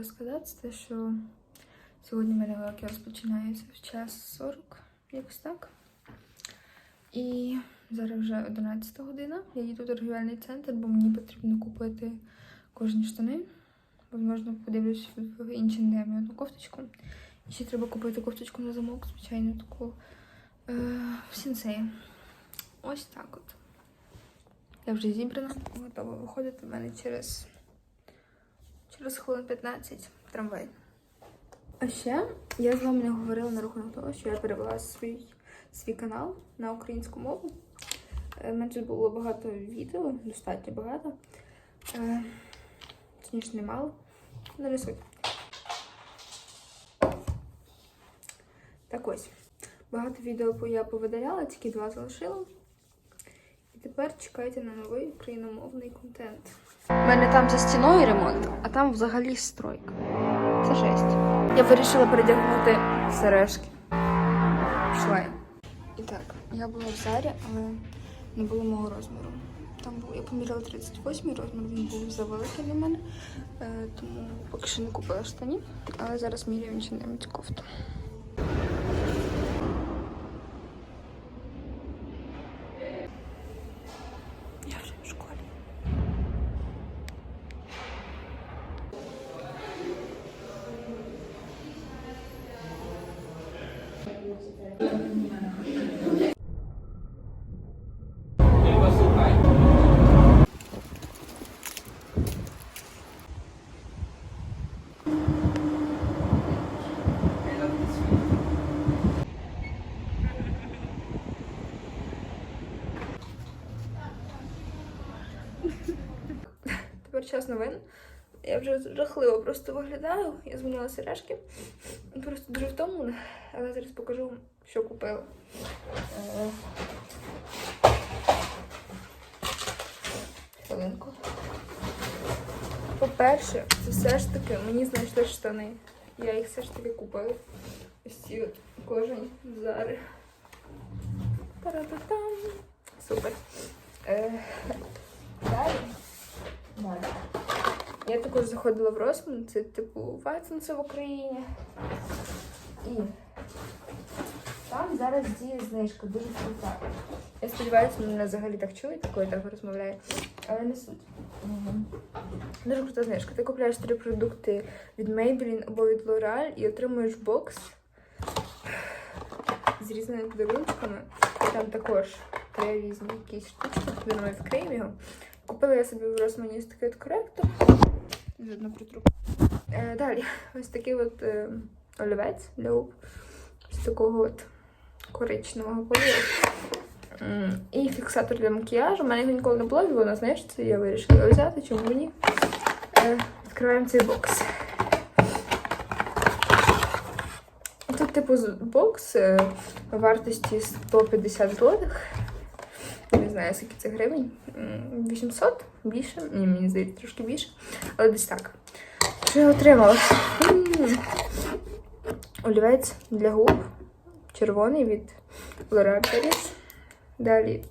розказати, це що сьогодні в мене уроки розпочинаються в час 40, якось так. І зараз вже 11 година. Я їду в торгівельний центр, бо мені потрібно купити кожні штани. Можливо, подивлюсь в іншій темі одну кофточку. І ще треба купити кофточку на замок, звичайно, таку е, в сінсеї. Ось так от. Я вже зібрана, готова виходити в мене через, через хвилин 15 трамвай. А ще я з вами не говорила на рахунок того, що я перевела свій, свій канал на українську мову. Е, Менше було багато відео, достатньо багато. Е, Точніше, немало. Ну, не суть. Так ось. Багато відео я повидаляла, тільки два залишила. І тепер чекайте на новий україномовний контент. У мене там за стіною ремонт, а там взагалі стройка. Це жесть. Я вирішила передягнути сережки. Пішла. І так, я була в зарі, але не було мого розміру. Там був, я поміряла 38 розмір, він був завеликий для мене, е, тому поки що не купила штанів, але зараз міряю німець кофту. Тепер час новин. Я вже жахливо просто виглядаю. Я змінила сережки. Просто дуже втомлена, але зараз покажу що купила. Е, Хвилинку. По-перше, це все ж таки мені знайшли штани. Я їх все ж таки купила. Ось ці от кожен зари. Та-ра-та-там. Супер. Е, Далі. Далі. Я також заходила в Росман, це типу Ватсонце в Україні. І там зараз діє знижка, дуже крута. Я сподіваюся, мене взагалі так чують, коли я так розмовляю, але не суть. Дуже крута знижка. Ти купляєш три продукти від Maybelline або від L'Oreal і отримуєш бокс з різними подарунками. Там також три різні якісь штучки, навіть вкриємо його. Купила я собі в Росмані такий от коректор. Жодно притру. Е, далі, ось такий от е, олівець для губ. Ось такого от коричневого кольору. І фіксатор для макіяжу. У мене його ніколи не було, він був на знижці, я вирішила взяти, чому ні. Е, відкриваємо цей бокс. Тут, типу, бокс е, вартості 150 злотих. Не знаю, скільки це гривень. 800? Більше? Ні, мені здається, трошки більше. Але десь так. Що я отримала? Олівець для губ. Червоний від L'Oreal Paris. Далі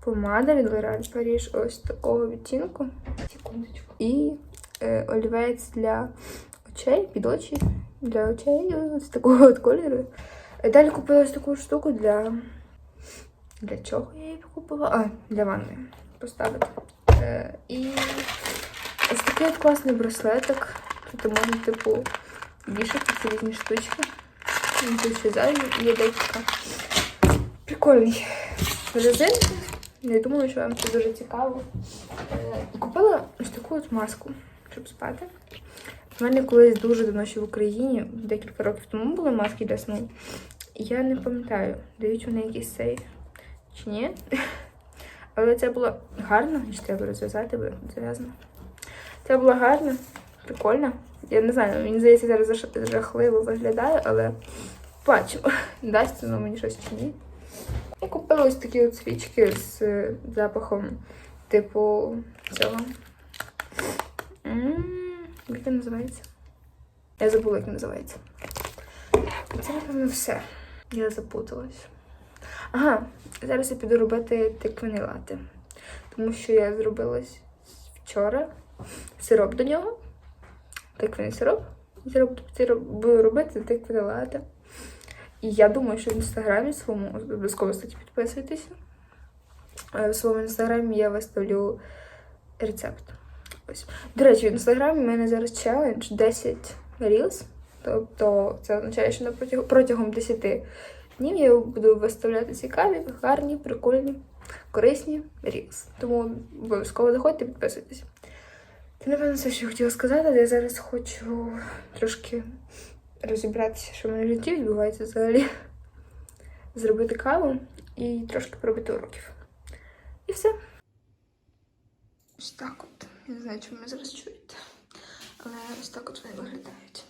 помада від L'Oreal Paris ось такого відтінку. Секундочку. І е, олівець для очей, під очі. Для очей ось такого от кольору. Е, Далі купила ось таку штуку для. Для чого я її купила? А, для ванни поставити. Е, і ось такий от класний браслетик. Тут можна, типу, вішати ці різні штучки. Він Тут ще ззаду є декілька. Прикольний резинки. Я думаю, що вам це дуже цікаво. Е, купила ось таку от маску, щоб спати. У мене колись дуже давно ще в Україні, декілька років тому були маски для сну. Я не пам'ятаю, дають вони якийсь сейф чи ні. Але це було гарно, і треба розв'язати, бо зав'язано. Це було гарно, прикольно. Я не знаю, мені здається, зараз жахливо виглядає, але бачимо, дасть воно мені щось чи ні. Я купила ось такі от свічки з е, запахом, типу цього. М, Як він називається? Я забула, як він називається. Це, напевно, все. Я запуталась. Ага, зараз я піду робити тиквений лати. Тому що я зробила вчора сироп до нього. Тиквений сироп. І буду робити тиквене лате. І я думаю, що в інстаграмі своєму обов'язково кстати, підписуйтесь. Е, В своєму інстаграмі я виставлю рецепт. Ось. До речі, в інстаграмі в мене зараз челендж 10 Reels. Тобто це означає, що протягом, протягом 10 днів я буду виставляти цікаві, гарні, прикольні, корисні Reels. Тому обов'язково заходьте, підписуйтесь. Це, напевно, все, що я хотіла сказати, але я зараз хочу трошки розібратися, що в мене в житті відбувається взагалі. Зробити каву і трошки пробити уроків. І все. Ось так от. Я не знаю, чому ви зараз чуєте. Але ось так от вони виглядають.